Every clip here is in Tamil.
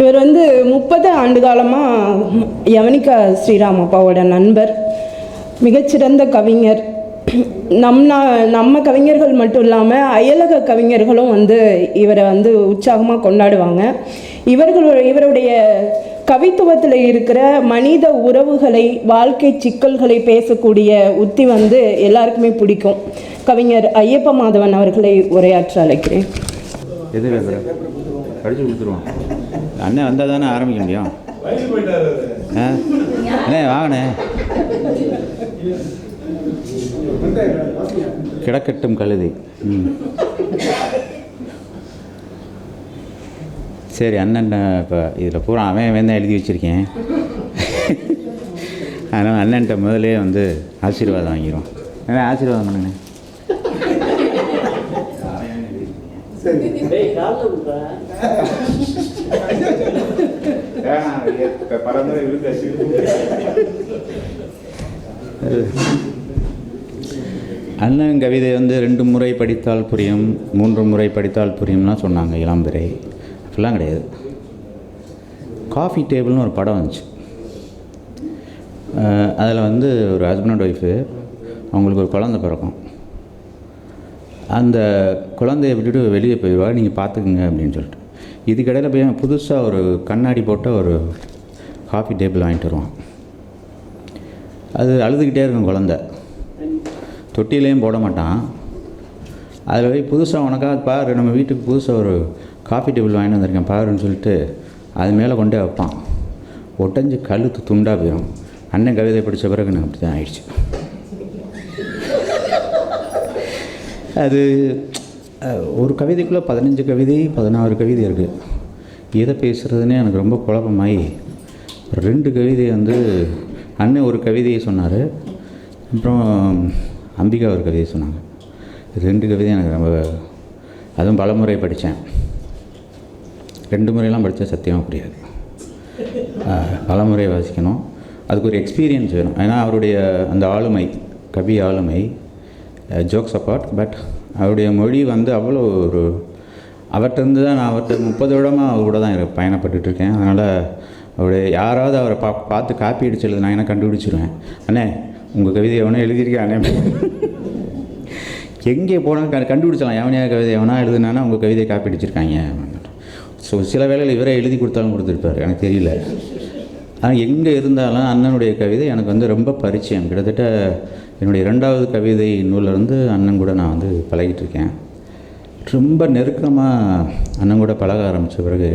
இவர் வந்து முப்பது ஆண்டு காலமாக யவனிகா ஸ்ரீராம் அப்பாவோட நண்பர் மிகச்சிறந்த கவிஞர். நம் நம்ம கவிஞர்கள் மட்டும் இல்லாமல் அயலக கவிஞர்களும் வந்து இவரை வந்து உற்சாகமாக கொண்டாடுவாங்க. இவர்கள் இவருடைய கவித்துவத்தில் இருக்கிற மனித உறவுகளை வாழ்க்கை சிக்கல்களை பேசக்கூடிய உத்தி வந்து எல்லாருக்குமே பிடிக்கும். கவிஞர் ஐயப்ப மாதவன் அவர்களை உரையாற்ற அழைக்கிறேன் எது பேப்பர் படித்து கொடுத்துருவோம் அண்ணன் வந்தால் தானே ஆரம்பிக்க முடியும். ஆ? அண்ணே வாங்கண்ணே. கிடக்கட்டும் கழுதை. ம். சரி அண்ணன் இப்போ இதில் பூரா அவன் அவன் தான் எழுதி வச்சுருக்கேன். அதனால் அண்ணன்ட்ட முதலே வந்து ஆசீர்வாதம் வாங்கிடுவோம் அண்ணே ஆசீர்வாதம் பண்ணுங்கண்ணே. அண்ணன் கவிதை வந்து ரெண்டு முறை படித்தால் புரியும் மூன்று முறை படித்தால் புரியும்லாம் சொன்னாங்க இளம்பிறை அப்படிலாம் கிடையாது. காஃபி டேபிள்னு ஒரு படம் வந்துச்சு. அதில் வந்து ஒரு ஹஸ்பண்ட் அண்ட் ஒய்ஃபு அவங்களுக்கு ஒரு குழந்தை பிறக்கும். அந்த குழந்தைய விட்டுட்டு வெளியே போயிடுவா நீங்கள் பார்த்துக்குங்க அப்படின்னு சொல்லிட்டு. இதுக்கிடையில் போய் புதுசாக ஒரு கண்ணாடி போட்ட ஒரு காஃபி டேபிள் வாங்கிட்டு வருவான். அது அழுதுகிட்டே இருக்கும் குழந்த. தொட்டிலையும் போட மாட்டான். அதில் போய் புதுசாக உனக்காக பாரு நம்ம வீட்டுக்கு புதுசாக ஒரு காஃபி டேபிள் வாங்கிட்டு வந்திருக்கேன் பாருன்னு சொல்லிட்டு அது மேலே கொண்டே வைப்பான். ஒட்டஞ்சு கழுத்து துண்டாக போயிடும் அண்ணன் கவிதை படித்த பிறகு எனக்கு அப்படி தான் ஆயிடுச்சு. அது ஒரு கவிதைக்குள்ளே பதினஞ்சு கவிதை பதினாறு கவிதை இருக்குது எதை பேசுகிறதுனே எனக்கு ரொம்ப குழப்பமாயி. ரெண்டு கவிதை வந்து அண்ணன் ஒரு கவிதையை சொன்னார். அப்புறம் அம்பிகா ஒரு கவிதையை சொன்னாங்க. ரெண்டு கவிதை எனக்கு ரொம்ப அதுவும் பலமுறை படித்தேன். ரெண்டு முறையெல்லாம் படித்தா சத்தியமாக புரியாது. பல முறை வாசிக்கணும். அதுக்கு ஒரு எக்ஸ்பீரியன்ஸ் வேணும். ஏன்னா அவருடைய அந்த ஆளுமை கவி ஆளுமை ஜோக்ஸ் அப்பார்ட் பட் அவருடைய மொழி வந்து அவ்வளோ ஒரு அவர்கிட்ட இருந்து தான் நான் அவர்கிட்ட முப்பது வருடமாக அவர் கூட தான் இரு- பயணப்பட்டுட்டு இருக்கேன். அதனால் அவருடைய யாராவது அவரை பா பார்த்து காப்பி அடிச்சு எழுது நான் என்ன கண்டுபிடிச்சிருவேன்? அண்ணே உங்கள் கவிதை எவனோ எழுதியிருக்கேன். அண்ணே எங்கே போனால் க கண்டுபிடிச்சலாம் எவனையா கவிதை எவனா எழுதுனானா உங்கள் கவிதையை காப்பி அடிச்சிருக்காங்க. ஸோ சில வேளையில் இவரே எழுதி கொடுத்தாலும் கொடுத்துருப்பாரு. எனக்கு தெரியல. ஆனால் எங்கே இருந்தாலும் அண்ணனுடைய கவிதை எனக்கு வந்து ரொம்ப பரிச்சயம். கிட்டத்தட்ட என்னுடைய ரெண்டாவது கவிதை நூலில் இருந்து அண்ணன் கூட நான் வந்து பழகிட்டு இருக்கேன். ரொம்ப நெருக்கமாக அண்ணன் கூட பழக ஆரம்பித்த பிறகு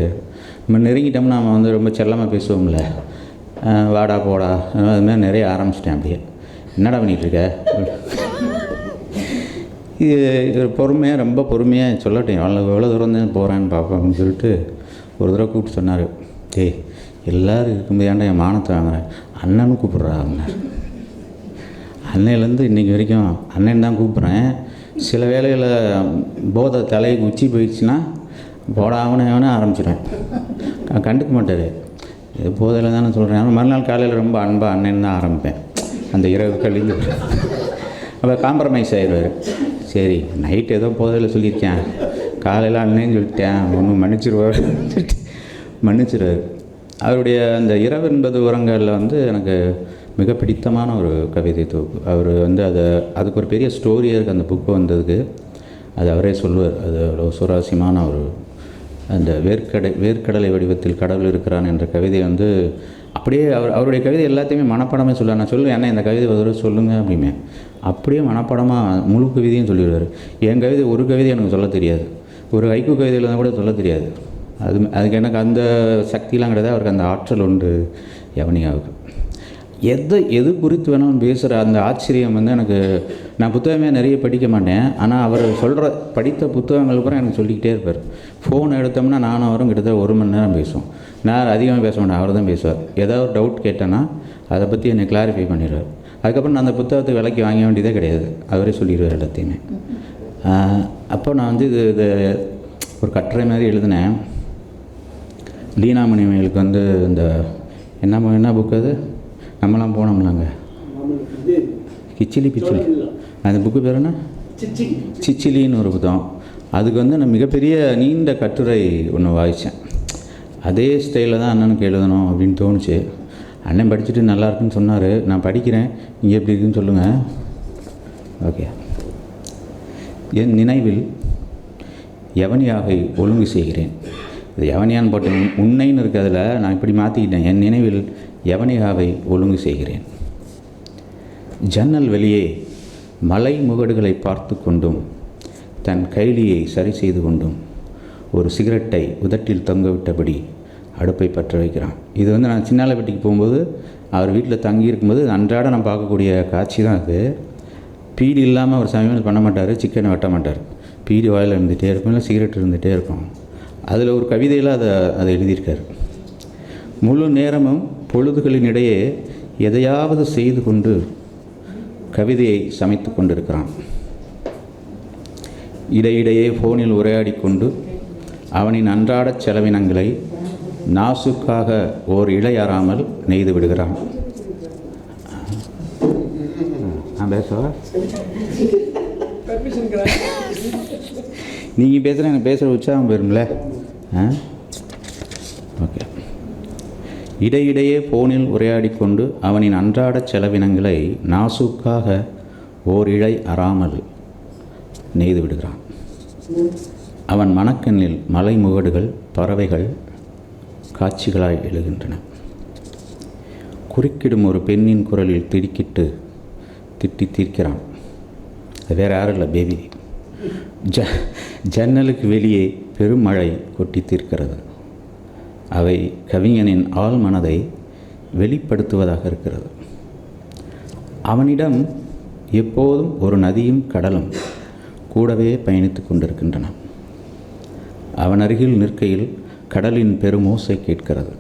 நம்ம நெருங்கிட்டோம்னா நம்ம வந்து ரொம்ப செல்லமாக பேசுவோம்ல. வாடா போடா. அது மாதிரி நிறைய ஆரம்பிச்சிட்டேன் அப்படியே. என்னடா பண்ணிகிட்ருக்க இது இது பொறுமையாக ரொம்ப பொறுமையாக சொல்லட்டேன் எவ்வளோ எவ்வளோ தூரம் தான் போகிறேன்னு பார்ப்போம் அப்படின்னு சொல்லிட்டு ஒரு தடவை கூப்பிட்டு சொன்னார். டேய் எல்லோரும் இருக்கும்போது ஏன்டா என் மானத்தை வாங்குறேன் அண்ணனும் கூப்பிட்றா அப்படின்னார். அன்னையிலேருந்து இன்றைக்கி வரைக்கும் அண்ணன் தான் கூப்பிட்றேன். சில வேளையில் போதை தலையை உச்சி போயிடுச்சுன்னா போடாமனே அவனே ஆரம்பிச்சிடுவேன் கண்டுக்க மாட்டார் இது போதில் தானே சொல்கிறேன் ஆனால் மறுநாள் காலையில் ரொம்ப அன்பாக அண்ணன் தான் ஆரம்பிப்பேன். அந்த இரவு கழிந்து அப்போ காம்ப்ரமைஸ் ஆயிடுவார். சரி நைட் ஏதோ போதில் சொல்லியிருக்கேன். காலையில் அண்ணன் சொல்லிட்டேன். ஒன்றும் மன்னிச்சிருவார் மன்னிச்சிருவார். அவருடைய அந்த இரவு என்பது உரங்களில் வந்து எனக்கு மிக பிடித்தமான ஒரு கவிதை தொகுப்பு. அவர் வந்து அதை அதுக்கு ஒரு பெரிய ஸ்டோரியாக இருக்குது அந்த புக்கு வந்ததுக்கு. அது அவரே சொல்லுவார். அது அவ்வளோ சுவாரஸ்யமான ஒரு அந்த வேர்க்கடை வேர்க்கடலை வடிவத்தில் கடவுள் இருக்கிறான் என்ற கவிதை வந்து அப்படியே அவர் அவருடைய கவிதை எல்லாத்தையுமே மனப்பாடமே சொல்லுவார். நான் சொல்லுவேன் என்ன இந்த கவிதை ஒரு சொல்லுங்கள் அப்படிமே. அப்படியே மனப்பாடமாக முழு கவிதையும் சொல்லிடுவார். என் கவிதை ஒரு கவிதை எனக்கு சொல்ல தெரியாது. ஒரு ஐக்கு கவிதையில் இருந்தால் கூட சொல்ல தெரியாது. அது அதுக்கு எனக்கு அந்த சக்திலாம் கிடையாது. அவருக்கு அந்த ஆற்றல் உண்டு. யவனியாவுக்கு. எதை எது குறித்து வேணாலும் பேசுகிற அந்த ஆச்சரியம் வந்து எனக்கு நான் புத்தகமே நிறைய படிக்க மாட்டேன். ஆனால் அவர் சொல்கிற படித்த புத்தகங்கள் கூட எனக்கு சொல்லிக்கிட்டே இருப்பார். ஃபோன் எடுத்தோம்னா நானும் அவரும் கிட்டத்தட்ட ஒரு மணி நேரம் பேசுவோம். நான் அதிகமாக பேச மாட்டேன் அவர் தான் பேசுவார். ஏதாவது ஒரு டவுட் கேட்டேன்னா அதை பற்றி என்னை கிளாரிஃபை பண்ணிடுவார். அதுக்கப்புறம் நான் அந்த புத்தகத்தை விலைக்கு வாங்க வேண்டியதே கிடையாது. அவரே சொல்லிடுவார் எல்லாத்தையுமே. அப்போ நான் வந்து இது இது ஒரு கட்டுரை மாதிரி எழுதினேன். லீனாமணி வந்து இந்த என்ன என்ன புக் அது? நம்மலாம் போனோம்லாங்க. கிச்சிலி பிச்சிலி. அந்த புக்கு பேர் என்ன? சிச்சிலின்னு ஒரு புத்தகம். அதுக்கு வந்து நான் மிகப்பெரிய நீண்ட கட்டுரை ஒன்று வாய்ச்சேன். அதே ஸ்டைலில் தான் அண்ணனுக்கு எழுதணும் அப்படின்னு தோணுச்சு. அண்ணன் படிச்சுட்டு நல்லா இருக்குன்னு சொன்னார். நான் படிக்கிறேன். இங்கே எப்படி இருக்குன்னு சொல்லுங்கள் ஓகே. என் நினைவில் யவனியாவை ஒழுங்கு செய்கிறேன்? இது யவனியான்னு போட்டு உன்னைன்னு இருக்கிறதுல நான் இப்படி மாற்றிக்கிட்டேன் என் நினைவில் யவனியாவை ஒழுங்கு செய்கிறேன்? ஜன்னல் வெளியே மலை முகடுகளை பார்த்து கொண்டும் தன் கைலியை சரி செய்து கொண்டும் ஒரு சிகரெட்டை உதட்டில் தொங்கவிட்டபடி அடுப்பை பற்ற வைக்கிறான். இது வந்து நான் சின்னாலப்பட்டிக்கு போகும்போது அவர் வீட்டில் தங்கி இருக்கும்போது அன்றாட நான் பார்க்கக்கூடிய காட்சி தான் அது. பீடி இல்லாமல் அவர் சமையல் பண்ண மாட்டார் சிக்கனை வெட்ட மாட்டார். பீடி வாயில் இருந்துகிட்டே இருக்கும் இல்லை சிகரெட் இருந்துகிட்டே இருக்கும். அதில் ஒரு கவிதையில் அதை அதை எழுதியிருக்காரு. முழு நேரமும் பொழுதுகளின் இடையே எதையாவது செய்து கொண்டு கவிதையை சமைத்து கொண்டிருக்கிறான். இடையிடையே ஃபோனில் உரையாடி கொண்டு அவனின் அன்றாடச் செலவினங்களை நாசுக்காக ஓர் இழையறாமல் நெய்து விடுகிறான். நான் பேசவா? நீங்கள் பேசுகிற எனக்கு பேசுகிற உற்சாகம் போயிரும்ல ஓகே. இடையிடையே ஃபோனில் உரையாடி கொண்டு அவனின் அன்றாடச் செலவினங்களை நாசுக்காக ஓர் இழை அறாமல் நெய்து விடுகிறான். அவன் மணக்கண்ணில் மலை முகடுகள் பறவைகள் காட்சிகளாய் எழுகின்றன. குறுக்கிடும் ஒரு பெண்ணின் குரலில் திடுக்கிட்டு திட்டி தீர்க்கிறான். அது வேற யாரும் இல்லை பேபி ஜ ஜன்னலுக்கு வெளியே பெருமழை கொட்டி தீர்க்கிறது. அவை கவிஞனின் ஆழ்மனதை வெளிப்படுத்துவதாக இருக்கிறது. அவனிடம் எப்போதும் ஒரு நதியும் கடலும் கூடவே பயணித்து கொண்டிருக்கின்றன. அவன் அருகில் நிற்கையில் கடலின் பெருமோசை கேட்கிறது.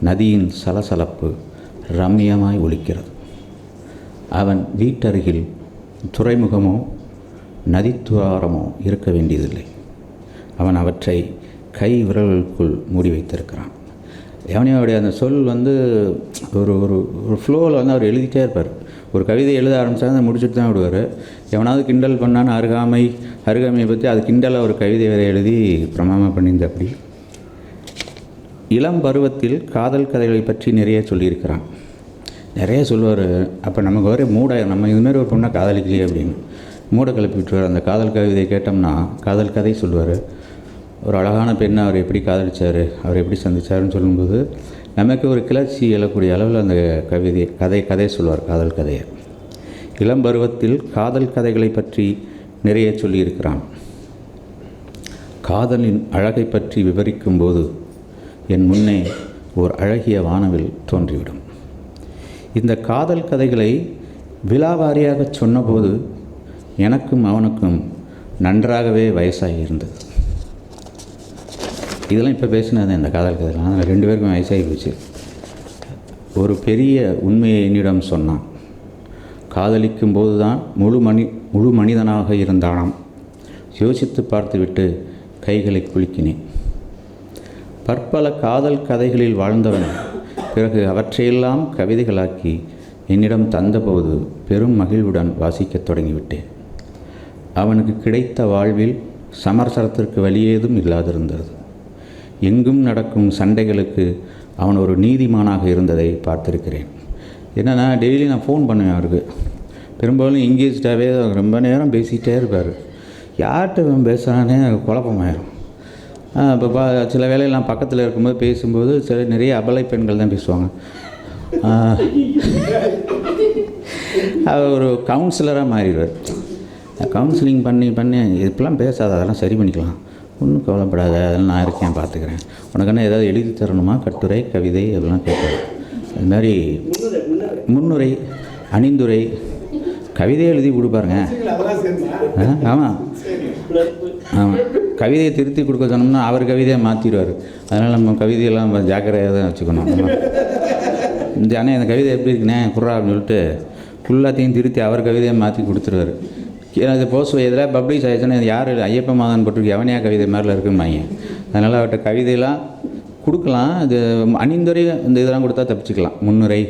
நதியின் சலசலப்பு ரம்மியமாய் ஒலிக்கிறது. அவன் வீட்டருகில் துறைமுகமோ நதித்துவாரமோ இருக்க வேண்டியதில்லை. அவன் அவற்றை கை விரல்களுக்குள் மூடி வைத்திருக்கிறான். யவனியாவுடைய அந்த சொல் வந்து ஒரு ஒரு ஒரு ஃப்ளோவில் வந்து அவர் எழுதிட்டே இருப்பார். ஒரு கவிதை எழுத ஆரம்பித்தா அதை முடிச்சுட்டு தான் விடுவார். எவனாவது கிண்டல் பண்ணான்னு அருகாமை அருகாமையை பற்றி அது கிண்டலாக ஒரு கவிதை வேற எழுதி பிரமாணம் பண்ணியிருந்தபடி அப்படி இளம் பருவத்தில் காதல் கதைகளை பற்றி நிறைய சொல்லியிருக்கிறான். நிறைய சொல்லுவார். அப்போ நமக்கு வர மூட நம்ம இதுமாரி ஒரு பொண்ணை காதலிக்கலையே அப்படின்னு. மூட கிளப்பி விட்டுருவார். அந்த காதல் கவிதை கேட்டோம்னா காதல் கதை சொல்லுவார். ஒரு அழகான பெண்ணை அவர் எப்படி காதலிச்சார் அவர் எப்படி சந்திச்சாருன்னு சொல்லும்போது நமக்கு ஒரு கிளர்ச்சி எழக்கூடிய அளவில் அந்த கவிதை கதை கதை சொல்வார் காதல் கதையை. இளம் பருவத்தில் காதல் கதைகளை பற்றி நிறைய சொல்லியிருக்கிறான். காதலின் அழகை பற்றி விவரிக்கும்போது என் முன்னே ஓர் அழகிய வானவில் தோன்றிவிடும். இந்த காதல் கதைகளை விழாவாரியாக சொன்னபோது எனக்கும் அவனுக்கும் நன்றாகவே வயசாகி இருந்தது இதெல்லாம் இப்போ பேசினது இந்த காதல் கதைலாம் அதில் ரெண்டு பேருக்கும் வயசாகி போச்சு. ஒரு பெரிய உண்மையை என்னிடம் சொன்னான். காதலிக்கும் போது தான் முழு மனி முழு மனிதனாக இருந்தானாம். யோசித்து பார்த்துவிட்டு கைகளை குலுக்கினேன். பற்பல காதல் கதைகளில் வாழ்ந்தவன் பிறகு அவற்றையெல்லாம் கவிதைகளாக்கி என்னிடம் தந்தபோது பெரும் மகிழ்வுடன் வாசிக்கத் தொடங்கிவிட்டேன். அவனுக்கு கிடைத்த வாழ்வில் சமரசரத்திற்கு வழியேதும் இல்லாதிருந்தது. எங்கும் நடக்கும் சண்டைகளுக்கு அவன் ஒரு நீதிமானாக இருந்ததை பார்த்திருக்கிறேன். என்னென்னா டெய்லி நான் ஃபோன் பண்ணுவேன் அவருக்கு. பெரும்பாலும் எங்கேஜ்டாகவே ரொம்ப நேரம் பேசிகிட்டே இருப்பார். யார்கிட்ட இவன் பேசுகிறானே குழப்பமாயிரும். இப்போ பா சில வேலையெல்லாம் பக்கத்தில் இருக்கும்போது பேசும்போது சில நிறைய அபலை பெண்கள் தான் பேசுவாங்க. அவர் ஒரு கவுன்சிலராக மாறிடுவார். கவுன்சிலிங் பண்ணி பண்ணி இப்பெல்லாம் பேசாத அதெல்லாம் சரி பண்ணிக்கலாம். ஒன்றும் கவலைப்படாத அதெல்லாம் நான் இருக்கேன் பார்த்துக்கிறேன். உனக்கு என்ன ஏதாவது எழுதி தரணுமா? கட்டுரை கவிதை அதெல்லாம் கேட்குறேன் அது மாதிரி முன்னுரை அணிந்துரை கவிதையை எழுதி கொடுப்பாருங்க ஆ, ஆமாம் ஆமாம் கவிதையை திருத்தி கொடுக்க சொன்னோம்னா அவர் கவிதையை மாற்றிடுவார் அதனால் நம்ம கவிதையெல்லாம் நம்ம ஜாக்கிரதையாக தான் வச்சுக்கணும். இந்த அண்ணே இந்த கவிதை எப்படி இருக்குண்ணே? குர்ரா அப்படின்னு சொல்லிட்டு ஃபுல்லாத்தையும் திருத்தி அவர் கவிதையை மாற்றி கொடுத்துருவாரு. அது போஸ்ட் இதில் பப்ளிஷ் ஆயிடுச்சுன்னா யார் ஐயப்ப மாதன் போட்டிருக்கு எவனியா கவிதை மாதிரில இருக்குமாங்க அதனால் அவர்கிட்ட கவிதையெல்லாம் கொடுக்கலாம். இது அணிந்துரை இந்த இதெல்லாம் கொடுத்தா தப்பிச்சுக்கலாம். முன்னுரை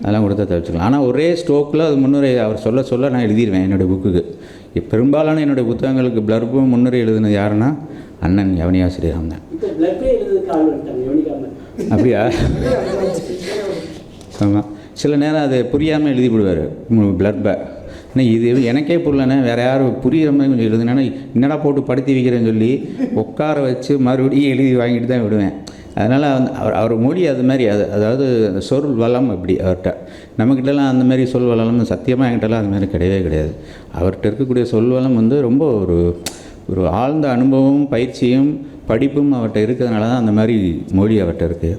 அதெல்லாம் கொடுத்தா தப்பிச்சுக்கலாம். ஆனால் ஒரே ஸ்ட்ரோக்கில் அது முன்னுரை அவர் சொல்ல சொல்ல நான் எழுதிடுவேன் என்னோடய புக்குக்கு. பெரும்பாலான என்னுடைய புத்தகங்களுக்கு பிளர்பும் முன்னுரை எழுதினது யாருன்னா அண்ணன் யவனியா ஸ்ரீராம் தான் அப்படியா? ஆமாம் சில நேரம் அது புரியாமல் எழுதி விடுவார் ஏன்னா இது எனக்கே புரியலண்ணே வேறு யாரும் புரியுற மாதிரி கொஞ்சம் எழுதுனா என்னடா போட்டு படுத்தி வைக்கிறேன்னு சொல்லி உட்கார வச்சு மறுபடியும் எழுதி வாங்கிட்டு தான் விடுவேன். அதனால் அவர் அவர் மொழி அது மாதிரி அது அதாவது அந்த சொல் வளம் அப்படி அவர்கிட்ட. நம்மக்கிட்டலாம் அந்த மாதிரி சொல் வளம் சத்தியமாக என்கிட்டலாம் அந்த மாதிரி கிடையவே கிடையாது. அவர்கிட்ட இருக்கக்கூடிய சொல் வளம் வந்து ரொம்ப ஒரு ஒரு ஆழ்ந்த அனுபவம் பயிற்சியும் படிப்பும் அவர்கிட்ட இருக்கிறதுனால தான் அந்த மாதிரி மொழி அவர்கிட்ட இருக்குது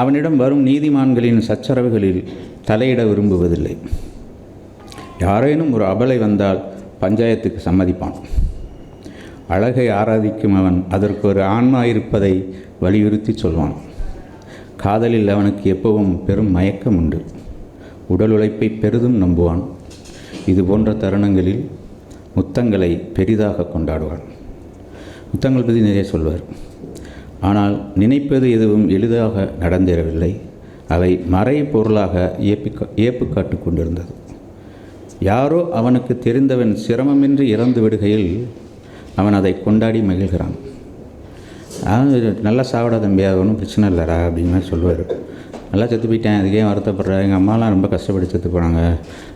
அவனிடம் வரும் நீதிமான்களின் சச்சரவுகளில் தலையிட விரும்புவதில்லை. யாரேனும் ஒரு அபலை வந்தால் பஞ்சாயத்துக்கு சம்மதிப்பான். அழகை ஆராதிக்கும் அவன் அதற்கு ஒரு ஆன்மா இருப்பதை வலியுறுத்தி சொல்வான். காதலில் அவனுக்கு எப்பவும் பெரும் மயக்கம் உண்டு. உடல் உழைப்பை பெரிதும் நம்புவான். இது போன்ற தருணங்களில் முத்தங்களை பெரிதாக கொண்டாடுவான். முத்தங்கள் பற்றி நிறைய சொல்வார். ஆனால் நினைப்பது எதுவும் எளிதாக நடந்தேறவில்லை. அவை மறை பொருளாக ஏப்பி ஏப்பு காட்டு கொண்டிருந்தது. யாரோ அவனுக்கு தெரிந்தவன் சிரமமின்றி இறந்து விடுகையில் அவன் அதை கொண்டாடி மகிழ்கிறான். அதாவது நல்லா சாப்பிட தம்பியா ஒன்றும் பிரச்சனை இல்லைடா அப்படின்னு மாதிரி சொல்லுவார். நல்லா செத்து போயிட்டேன் அதுக்கே வருத்தப்படுறேன் எங்கள் அம்மாலாம் ரொம்ப கஷ்டப்பட்டு செத்து போனாங்க.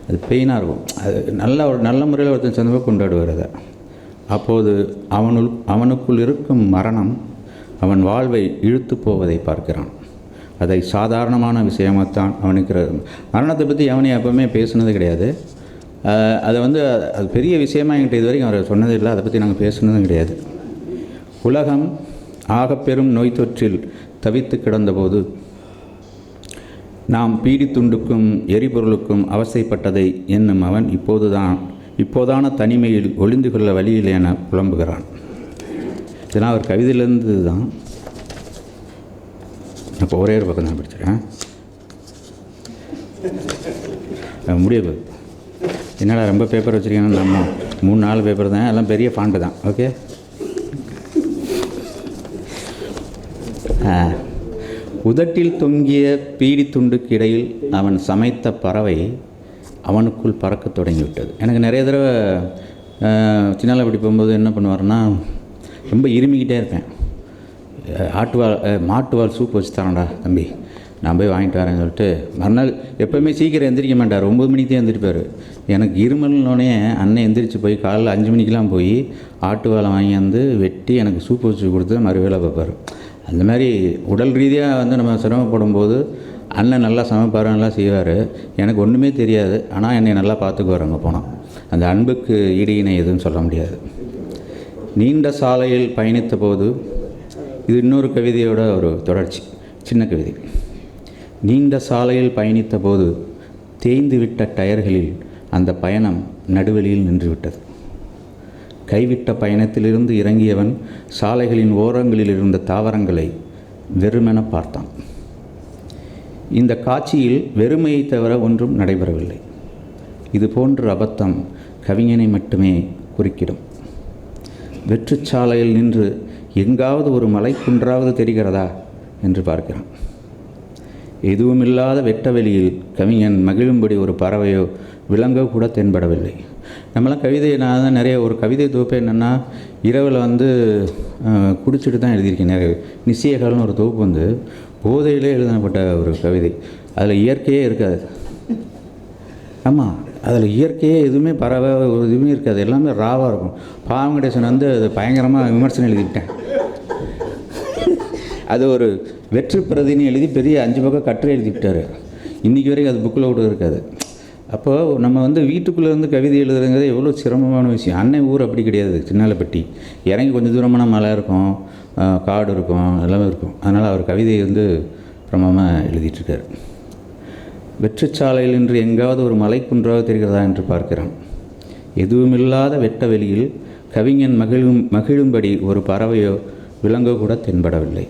அது பெயினாக இருக்கும். அது நல்ல ஒரு நல்ல முறையில் ஒருத்தன் சேர்ந்து கொண்டாடுவார் அதை. அப்போது அவனுள் அவனுக்குள் இருக்கும் மரணம் அவன் வாழ்வை இழுத்து போவதை பார்க்கிறான். அதை சாதாரணமான விஷயமாகத்தான் அவனுக்கு மரணத்தை பற்றி அவனை எப்பவுமே பேசுனது கிடையாது. அதை வந்து அது பெரிய விஷயமா என்கிட்ட இது வரைக்கும் அவர் சொன்னது இல்லை. அதை பற்றி நாங்கள் பேசுனதும் கிடையாது. உலகம் ஆகப்பெரும் நோய் தொற்றில் தவித்து கிடந்தபோது நாம் பீடித்துண்டுக்கும் எரிபொருளுக்கும் அவசைப்பட்டதை என்னும் அவன் இப்போதுதான் இப்போதான தனிமையில் ஒளிந்து கொள்ள வழியில் என புலம்புகிறான். இதெல்லாம் அவர் கவிதையிலேருந்து தான் இப்போ ஒரே ஒரு பக்கம் தான் படிச்சிருக்கேன். முடியாது என்னடா ரொம்ப பேப்பர் வச்சுருக்கீங்கன்னா நம்ம மூணு நாலு பேப்பர் தான். எல்லாம் பெரிய ஃபாண்ட்டு தான். ஓகே உதட்டில் தொங்கிய பீடித்துண்டுக்கு இடையில் அவன் சமைத்த பறவை அவனுக்குள் பறக்க தொடங்கிவிட்டது. எனக்கு நிறைய தடவை சின்னால அப்படி போகும்போது என்ன பண்ணுவாருன்னா ரொம்ப இருமிக்கிட்டே இருப்பேன். ஆட்டுவால் மாட்டுவால் சூப் வச்சு தரேன்டா தம்பி. நான் போய் வாங்கிட்டு வரேன்னு சொல்லிட்டு மறுநாள் எப்போவுமே சீக்கிரம் எந்திரிக்க மாட்டார். ஒம்பது மணிக்கு தான் எந்திரிப்பார். எனக்கு இருமல்னோடனே அண்ணன் எந்திரிச்சு போய் காலைல அஞ்சு மணிக்கெலாம் போய் ஆட்டு வாழை வாங்கியாந்து வெட்டி எனக்கு சூப் வச்சு கொடுத்து மறு வேலை பார்ப்பார். அந்த மாதிரி உடல் ரீதியாக வந்து நம்ம சிரமப்படும் போது அண்ணன் நல்லா சமைப்பார் நல்லா செய்வார். எனக்கு ஒன்றுமே தெரியாது. ஆனால் என்னை நல்லா பார்த்துக்குவார் அங்கே போனால் அந்த அன்புக்கு ஈடு இணை எதுவும் சொல்ல முடியாது. நீண்ட சாலையில் பயணித்த போது இது இன்னொரு கவிதையோட ஒரு தொடர்ச்சி. சின்ன கவிதை. நீண்ட சாலையில் பயணித்தபோது தேய்ந்துவிட்ட டயர்களில் அந்த பயணம் நடுவெளியில் நின்றுவிட்டது. கைவிட்ட பயணத்திலிருந்து இறங்கியவன் சாலைகளின் ஓரங்களில் இருந்த தாவரங்களை வெறுமென பார்த்தான். இந்த காட்சியில் வெறுமையை தவிர ஒன்றும் நடைபெறவில்லை. இது போன்ற அபத்தம் கவிஞனை மட்டுமே குறுக்கிடும். வெற்றுச்சாலையில் நின்று எங்காவது ஒரு மலைக்குன்றாவது தெரிகிறதா என்று பார்க்கிறான். எதுவுமில்லாத வெட்டவெளியில் கவிஞன் மகிழும்படி ஒரு பறவையோ விலங்கோ கூட தென்படவில்லை. நம்மளாம் கவிதை நான் தான் நிறைய ஒரு கவிதை தொகுப்பு என்னென்னா இரவில் வந்து குடிச்சிட்டு தான் எழுதியிருக்கேன் நிறைய நிச்சயகாலம்னு ஒரு தொகுப்பு வந்து போதையிலே எழுதப்பட்ட ஒரு கவிதை. அதில் இயற்கையே இருக்காது. ஆமாம் அதில் இயற்கையே எதுவுமே பறவை எதுவுமே இதுவுமே இருக்காது. எல்லாமே ராவாக இருக்கும். பாவங்கடேசன் வந்து அது பயங்கரமாக விமர்சனம் எழுதிக்கிட்டேன். அது ஒரு வெற்று பிரதின்னு எழுதி பெரிய அஞ்சு பக்கம் கட்டுரை எழுதி விட்டார் இன்றைக்கி வரைக்கும் அது புக்கில் கூட இருக்காது. அப்போது நம்ம வந்து வீட்டுக்குள்ளேருந்து கவிதை எழுதுறதுங்கிறது எவ்வளோ சிரமமான விஷயம். அன்னை ஊர் அப்படி கிடையாது சின்னாலப்பட்டி. இறங்கி கொஞ்சம் தூரமான மலை இருக்கும் காடு இருக்கும் எல்லாமே இருக்கும். அதனால் அவர் கவிதையை வந்து பிரமமாக எழுதிட்டுருக்கார். வெற்றுச்சாலையில் இன்று எங்காவது ஒரு மலைக்குன்றாக தெரிகிறதா என்று பார்க்கிறான் எதுவுமில்லாத வெட்ட வெளியில் கவிஞன் மகிழும் மகிழும்படி ஒரு பறவையோ விலங்கோ கூட தென்படவில்லை.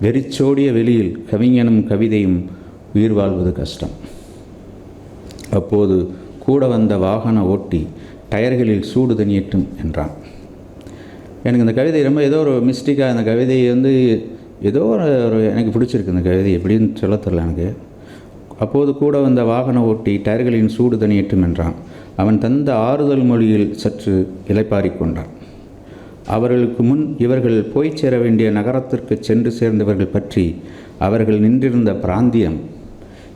வெறிச்சோடிய வெளியில் கவிஞனும் கவிதையும் உயிர் வாழ்வது கஷ்டம். அப்போது கூட வந்த வாகன ஓட்டி டயர்களில் சூடு தனியட்டும் என்றான். எனக்கு இந்த கவிதை ரொம்ப ஏதோ ஒரு மிஸ்டேக்காக அந்த கவிதையை வந்து ஏதோ ஒரு ஒரு எனக்கு பிடிச்சிருக்கு இந்த கவிதை. எப்படின்னு சொல்ல தெரில எனக்கு. அப்போது கூட வந்த வாகன ஓட்டி டயர்களின் சூடு தனியட்டும் என்றான். அவன் தந்த ஆறுதல் மொழியில் சற்று இலைப்பாரிக் கொண்டான். அவர்களுக்கு முன் இவர்கள் போய் சேர வேண்டிய நகரத்திற்கு சென்று சேர்ந்தவர்கள் பற்றி அவர்கள் நின்றிருந்த பிராந்தியம்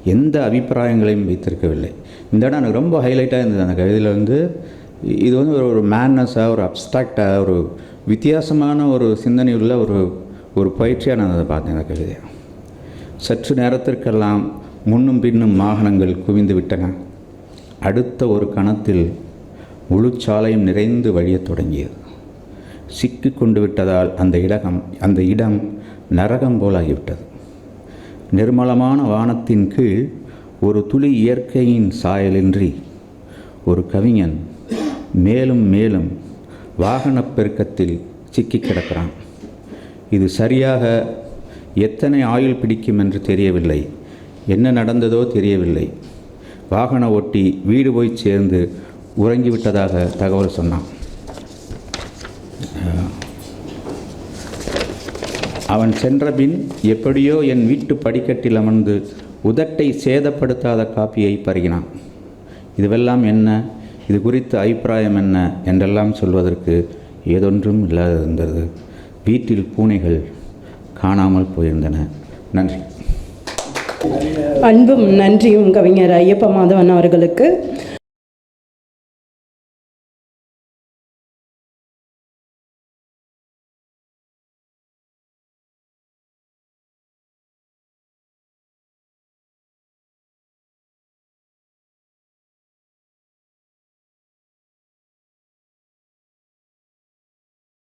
எந்த அபிப்பிராயங்களையும் வைத்திருக்கவில்லை. இந்த இடம் எனக்கு ரொம்ப ஹைலைட்டாக இருந்தது. அந்த கவிதையில் வந்து இது வந்து ஒரு ஒரு மேன்னஸாக ஒரு அப்ஸ்ட்ராக்டாக ஒரு வித்தியாசமான ஒரு சிந்தனை உள்ள ஒரு ஒரு பயிற்சியாக நான் அதை பார்த்தேன் அந்த கவிதையை. சற்று நேரத்திற்கெல்லாம் முன்னும் பின்னும் வாகனங்கள் குவிந்து விட்டன. அடுத்த ஒரு கணத்தில் முழுச்சாலையும் நிறைந்து வழியத் தொடங்கியது. சிக்கி கொண்டு விட்டதால் அந்த இடகம் அந்த இடம் நரகம் போலாகிவிட்டது. நிர்மலமான வானத்தின் கீழ் ஒரு துளி இயற்கையின் சாயலின்றி ஒரு கவிஞன் மேலும் மேலும் வாகனப் பெருக்கத்தில் சிக்கி கிடக்கிறான். இது சரியாக எத்தனை ஆயுள் பிடிக்கும் என்று தெரியவில்லை. என்ன நடந்ததோ தெரியவில்லை. வாகன ஓட்டி வீடு போய் சேர்ந்து உறங்கிவிட்டதாக தகவல் சொன்னான். அவன் சென்றபின் எப்படியோ என் வீட்டு படிக்கட்டில் அமர்ந்து உதட்டை சேதப்படுத்தாத காப்பியை பருகினான். இதுவெல்லாம் என்ன? இது குறித்த அபிப்பிராயம் என்ன? என்றெல்லாம் சொல்வதற்கு ஏதொன்றும் இல்லாதிருந்தது. வீட்டில் பூனைகள் காணாமல் போயிருந்தன. நன்றி. அன்பும் நன்றியும் கவிஞர் ஐயப்ப மாதவன் அவர்களுக்கு.